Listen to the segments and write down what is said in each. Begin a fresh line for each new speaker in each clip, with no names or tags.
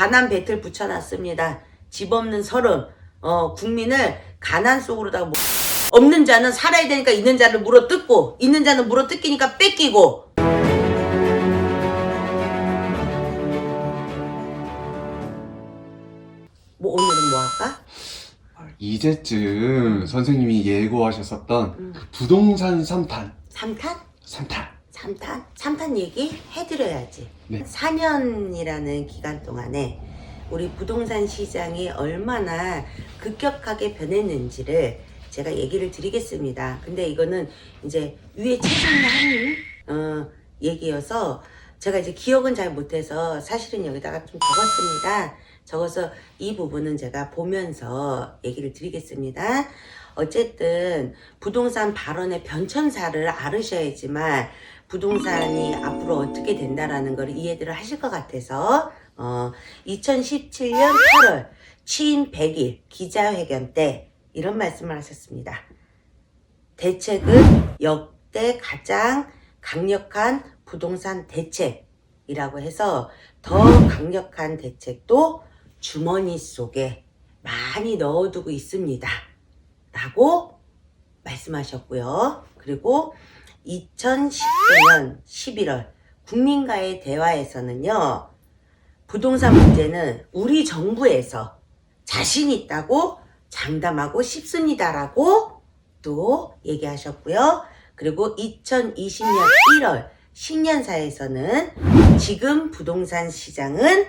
가난 배틀 붙여놨습니다. 집 없는 서름, 어, 국민을 가난 속으로다가 뭐, 없는 자는 살아야 되니까 있는 자를 물어 뜯고, 있는 자는 물어 뜯기니까 뺏기고. 뭐 오늘은 뭐 할까?
이제쯤 선생님이 예고하셨었던 그 부동산 3탄.
3탄?
3탄.
3탄? 3탄 얘기 해드려야지.
네.
4년이라는 기간 동안에 우리 부동산 시장이 얼마나 급격하게 변했는지를 제가 얘기를 드리겠습니다. 근데 이거는 이제 위에 최종한 어, 얘기여서 제가 이제 기억은 잘 못해서 사실은 여기다가 좀 적었습니다. 적어서 이 부분은 제가 보면서 얘기를 드리겠습니다. 어쨌든 부동산 발언의 변천사를 알으셔야지만 부동산이 앞으로 어떻게 된다라는 걸 이해들을 하실 것 같아서 어, 2017년 8월 취임 100일 기자회견 때 이런 말씀을 하셨습니다. 대책은 역대 가장 강력한 부동산 대책이라고 해서 더 강력한 대책도 주머니 속에 많이 넣어두고 있습니다. 라고 말씀하셨고요. 그리고 2019년 11월 국민과의 대화에서는요. 부동산 문제는 우리 정부에서 자신 있다고 장담하고 싶습니다라고 또 얘기하셨고요. 그리고 2020년 1월 신년사에서는 지금 부동산 시장은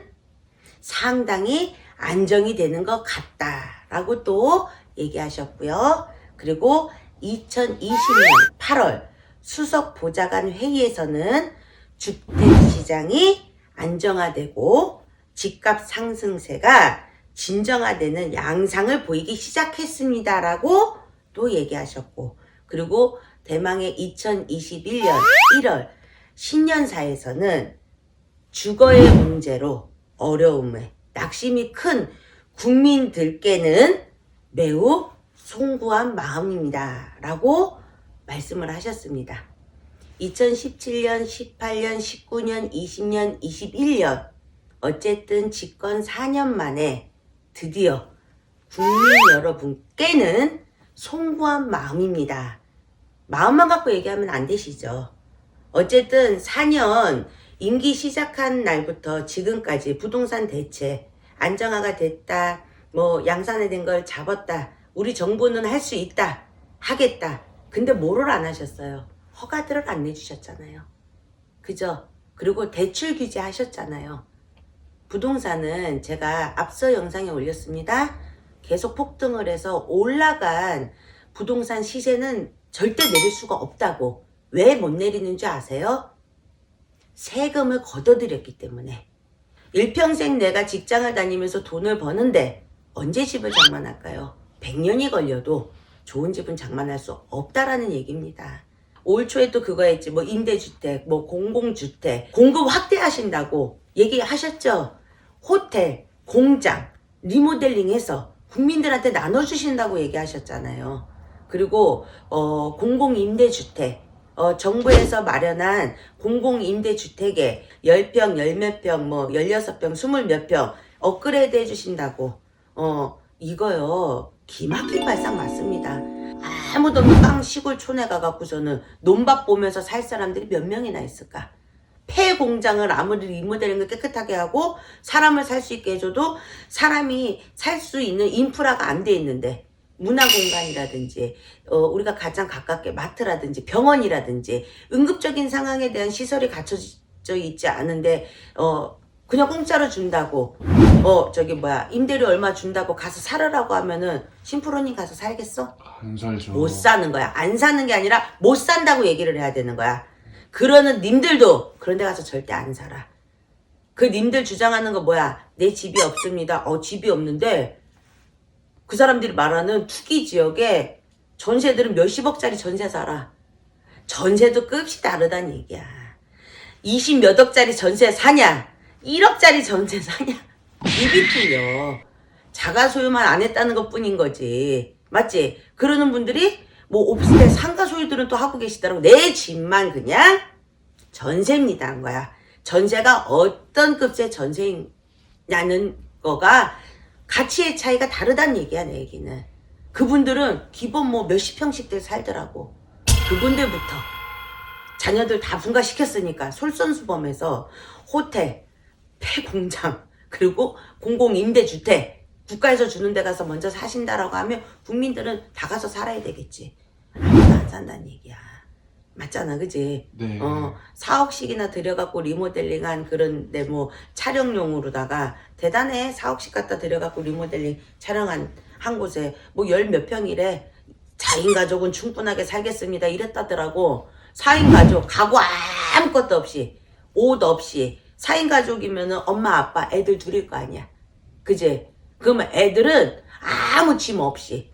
상당히 안정이 되는 것 같다라고 또 얘기하셨고요. 그리고 2020년 8월 수석 보좌관 회의에서는 주택 시장이 안정화되고 집값 상승세가 진정화되는 양상을 보이기 시작했습니다라고 또 얘기하셨고 그리고 대망의 2021년 1월 신년사에서는 주거의 문제로 어려움에 낙심이 큰 국민들께는 매우 송구한 마음입니다. 라고 말씀을 하셨습니다. 2017년, 18년, 19년, 20년, 21년 어쨌든 집권 4년 만에 드디어 국민 여러분께는 송구한 마음입니다. 마음만 갖고 얘기하면 안 되시죠. 어쨌든 4년 임기 시작한 날부터 지금까지 부동산 대책 안정화가 됐다. 뭐 양산화된 걸 잡았다. 우리 정부는 할 수 있다. 하겠다. 근데 뭐를 안 하셨어요? 허가들을 안 내주셨잖아요. 그죠? 그리고 대출 규제 하셨잖아요. 부동산은 제가 앞서 영상에 올렸습니다. 계속 폭등을 해서 올라간 부동산 시세는 절대 내릴 수가 없다고. 왜 못 내리는 줄 아세요? 세금을 걷어들였기 때문에. 일평생 내가 직장을 다니면서 돈을 버는데 언제 집을 장만할까요? 100년이 걸려도 좋은 집은 장만할 수 없다라는 얘기입니다. 올 초에 또 그거 했지. 뭐 임대주택, 뭐 공공주택, 공급 확대하신다고 얘기하셨죠? 호텔, 공장, 리모델링해서 국민들한테 나눠주신다고 얘기하셨잖아요. 그리고 어, 공공임대주택, 어, 정부에서 마련한 공공임대주택에 10평, 10몇 평, 뭐 16평, 20몇 평 업그레이드 해주신다고 어, 이거요. 기막힌 발상 맞습니다. 아무도 빵 시골 촌에 가갖고서는 논밭 보면서 살 사람들이 몇 명이나 있을까? 폐 공장을 아무리 리모델링을 깨끗하게 하고 사람을 살 수 있게 해줘도 사람이 살 수 있는 인프라가 안 돼 있는데 문화 공간이라든지 어, 우리가 가장 가깝게 마트라든지 병원이라든지 응급적인 상황에 대한 시설이 갖춰져 있지 않은데 어, 그냥 공짜로 준다고 어 저기 뭐야 임대료 얼마 준다고 가서 살으라고 하면은 심프로님 가서 살겠어?
안 살죠.
못 사는 거야. 안 사는 게 아니라 못 산다고 얘기를 해야 되는 거야. 그러는 님들도 그런 데 가서 절대 안 살아. 그 님들 주장하는 거 뭐야? 내 집이 없습니다. 어, 집이 없는데 그 사람들이 말하는 투기 지역에 전세들은 몇십억짜리 전세 살아. 전세도 끝이 다르다는 얘기야. 20몇 억짜리 전세 사냐? 1억짜리 전세 사냐? 입이 틀려. 자가 소유만 안 했다는 것 뿐인 거지. 맞지? 그러는 분들이 뭐 오피스텔 상가 소유들은 또 하고 계시더라고. 내 집만 그냥 전세입니다. 한 거야. 전세가 어떤 급의 전세냐 나는 거가 가치의 차이가 다르다는 얘기야 내 얘기는 그분들은 기본 뭐 몇십 평씩들 살더라고 그분들부터 자녀들 다 분가시켰으니까 솔선수범해서 호텔 폐공장 그리고 공공임대주택 국가에서 주는 데 가서 먼저 사신다라고 하면 국민들은 다 가서 살아야 되겠지. 아무도 안 산다는 얘기야. 맞잖아 그지?
네.
어, 4억씩이나 들여갖고 리모델링한 그런 데 뭐 촬영용으로다가 대단해. 4억씩 갖다 들여갖고 리모델링 촬영한 한 곳에 뭐 열 몇 평이래. 4인 가족은 충분하게 살겠습니다. 이랬다더라고. 4인 가족 가구 아무것도 없이 옷 없이 4인 가족이면은 엄마 아빠 애들 둘일 거 아니야 그지 그러면 애들은 아무 짐 없이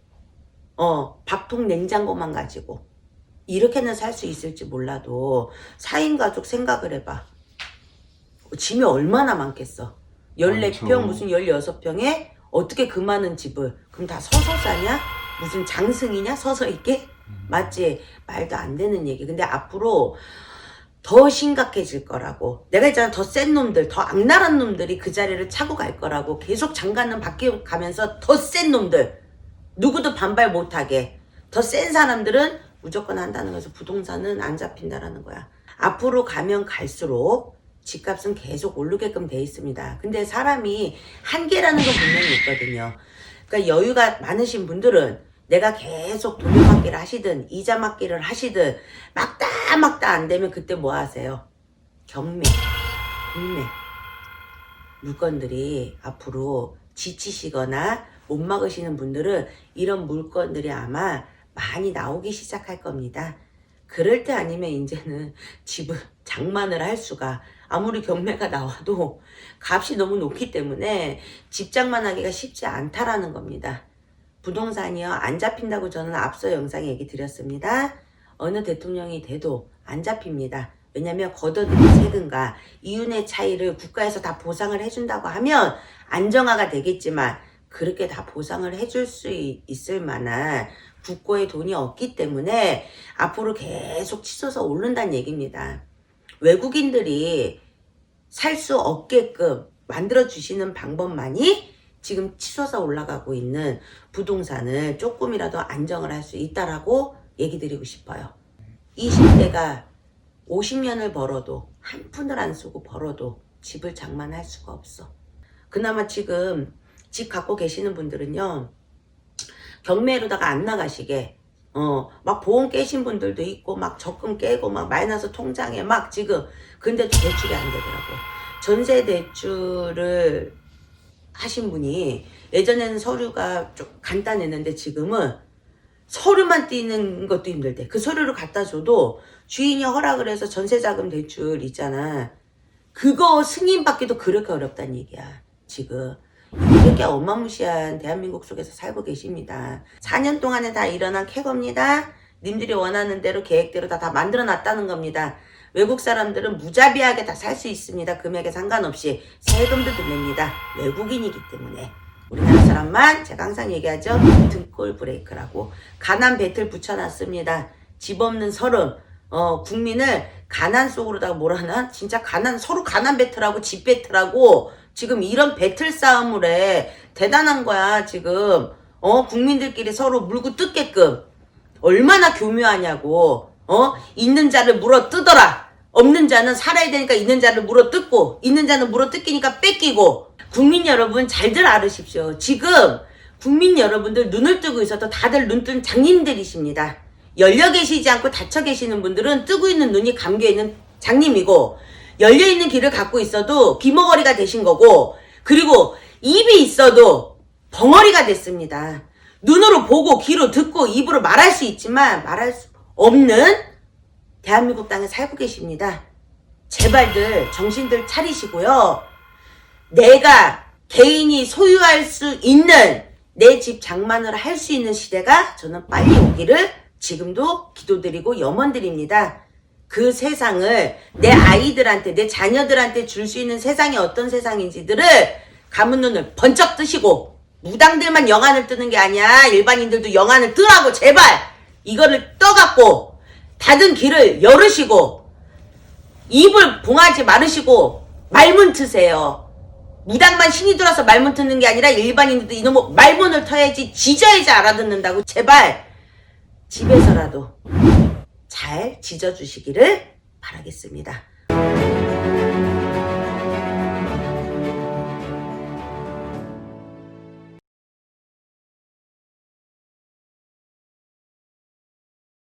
어 밥통 냉장고만 가지고 이렇게는 살 수 있을지 몰라도 4인 가족 생각을 해봐. 짐이 얼마나 많겠어. 14평
많죠.
무슨 16평에 어떻게 그 많은 집을 그럼 다 서서 사냐? 무슨 장승이냐? 서서 있게? 맞지? 말도 안 되는 얘기. 근데 앞으로 더 심각해질 거라고. 내가 있잖아. 더 센 놈들, 더 악랄한 놈들이 그 자리를 차고 갈 거라고. 계속 장관은 바뀌어가면서 더 센 놈들. 누구도 반발 못하게. 더 센 사람들은 무조건 한다는 거에서 부동산은 안 잡힌다라는 거야. 앞으로 가면 갈수록 집값은 계속 오르게끔 돼 있습니다. 근데 사람이 한계라는 건 분명히 있거든요. 그러니까 여유가 많으신 분들은 내가 계속 돌려막기를 하시든 이자 막기를 하시든 막다 막다 안 되면 그때 뭐 하세요? 경매, 국매 물건들이 앞으로 지치시거나 못 막으시는 분들은 이런 물건들이 아마 많이 나오기 시작할 겁니다. 그럴 때 아니면 이제는 집을 장만을 할 수가 아무리 경매가 나와도 값이 너무 높기 때문에 집 장만하기가 쉽지 않다라는 겁니다. 부동산이요 안 잡힌다고 저는 앞서 영상에 얘기 드렸습니다. 어느 대통령이 돼도 안 잡힙니다. 왜냐하면 걷어들인 세금과 이윤의 차이를 국가에서 다 보상을 해준다고 하면 안정화가 되겠지만 그렇게 다 보상을 해줄 수 이- 있을 만한 국고에 돈이 없기 때문에 앞으로 계속 치솟아 오른다는 얘기입니다. 외국인들이 살 수 없게끔 만들어 주시는 방법만이 지금 치솟아 올라가고 있는 부동산을 조금이라도 안정을 할 수 있다라고 얘기 드리고 싶어요. 20대가 50년을 벌어도 한 푼을 안 쓰고 벌어도 집을 장만할 수가 없어. 그나마 지금 집 갖고 계시는 분들은요. 경매로다가 안 나가시게 어 막 보험 깨신 분들도 있고 막 적금 깨고 막 마이너스 통장에 막 지금 근데도 대출이 안 되더라고. 전세 대출을 하신 분이 예전에는 서류가 좀 간단했는데 지금은 서류만 띄는 것도 힘들대. 그 서류를 갖다 줘도 주인이 허락을 해서 전세자금 대출 있잖아. 그거 승인받기도 그렇게 어렵다는 얘기야. 지금. 이렇게 어마무시한 대한민국 속에서 살고 계십니다. 4년 동안에 다 일어난 캐거입니다. 님들이 원하는 대로 계획대로 다, 다 만들어 놨다는 겁니다. 외국 사람들은 무자비하게 다 살 수 있습니다. 금액에 상관없이 세금도 들립니다. 외국인이기 때문에. 우리나라 사람만 제가 항상 얘기하죠. 등골 브레이크라고. 가난 배틀 붙여놨습니다. 집 없는 서름. 어, 국민을 가난 속으로다가 몰아나? 진짜 가난, 서로 가난 배틀하고 집 배틀하고 지금 이런 배틀 싸움을 해. 대단한 거야, 지금. 어, 국민들끼리 서로 물고 뜯게끔. 얼마나 교묘하냐고. 어? 있는 자를 물어 뜯어라. 없는 자는 살아야 되니까 있는 자를 물어 뜯고, 있는 자는 물어 뜯기니까 뺏기고. 국민 여러분 잘들 알으십시오. 지금 국민 여러분들 눈을 뜨고 있어도 다들 눈뜬 장님들이십니다. 열려 계시지 않고 닫혀 계시는 분들은 뜨고 있는 눈이 감겨 있는 장님이고, 열려 있는 귀를 갖고 있어도 귀머거리가 되신 거고, 그리고 입이 있어도 벙어리가 됐습니다. 눈으로 보고 귀로 듣고 입으로 말할 수 있지만 말할 수 없는 대한민국 땅에 살고 계십니다. 제발들 정신들 차리시고요. 내가 개인이 소유할 수 있는 내 집 장만을 할 수 있는 시대가 저는 빨리 오기를 지금도 기도드리고 염원드립니다. 그 세상을 내 아이들한테 내 자녀들한테 줄 수 있는 세상이 어떤 세상인지들을 감은 눈을 번쩍 뜨시고 무당들만 영안을 뜨는 게 아니야 일반인들도 영안을 뜨라고 제발 이거를 떠갖고 닫은 길을 열으시고 입을 봉하지 말으시고 말문 트세요 무당만 신이 들어서 말문 듣는 게 아니라 일반인들도 이놈의 말문을 터야지 지져야지 알아듣는다고 제발 집에서라도 잘 지져주시기를 바라겠습니다.